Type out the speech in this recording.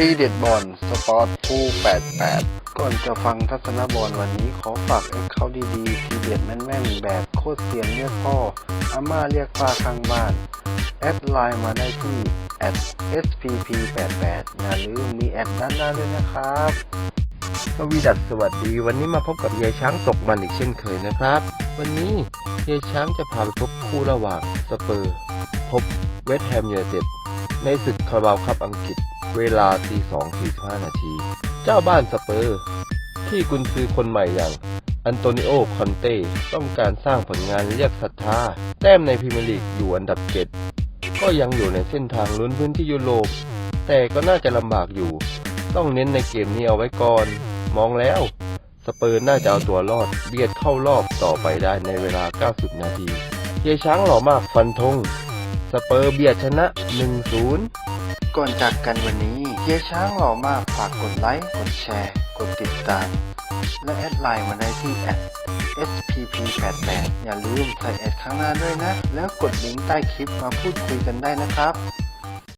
ทีเด็ดบอลสปอร์ตฟู88 ก่อนจะฟังทัศนบอลวันนี้ขอฝากเอ็กเขาดีๆ ทีเด็ดแม่นๆ แบบโคตรเสียนเรียกพ่ออาม่าเรียกป้าข้างบ้าน แอดไลน์มาได้ที่ @spp88 อย่าลืมมีแอดด้านหน้าด้วยนะครับสวีดัสสวัสดี วันนี้มาพบกับยายช้างตกมันอีกเช่นเคยนะครับ วันนี้ยายช้างจะพาไปพบคู่ระหว่างสเปอร์ พบ เวสต์แฮมยูไนเต็ดในศึกคาราบาวครับอังกฤษ เวลาตีสองสี่ห้านาที เจ้าบ้านสเปอร์ ที่กุนซือคนใหม่อย่างอันโตนิโอ คอนเต้ ต้องการสร้างผลงานเรียกศรัทธา แต้มในพรีเมียร์ลีกอยู่อันดับเจ็ดก็ยังอยู่ในเส้นทางลุ้นพื้นที่ยุโรป แต่ก็น่าจะลำบากอยู่ ต้องเน้นในเกมนี้เอาไว้ก่อน มองแล้ว สเปอร์น่าจะเอาตัวรอดเบียดเข้ารอบต่อไปได้ในเวลา 90 นาทีเฮียช้างหล่อมากฟันธง สเปอร์เบียดชนะ 1-0 ก่อนจากกันวันนี้เฮียช้างหล่อมากฝากกดไลค์ กดแชร์ กดติดตาม และแอดไลน์มาได้ที่แอด @spp88 อย่าลืมใส่แอดข้างหน้าด้วยนะ แล้วกดลิงก์ใต้คลิปมาพูดคุยกันได้นะครับ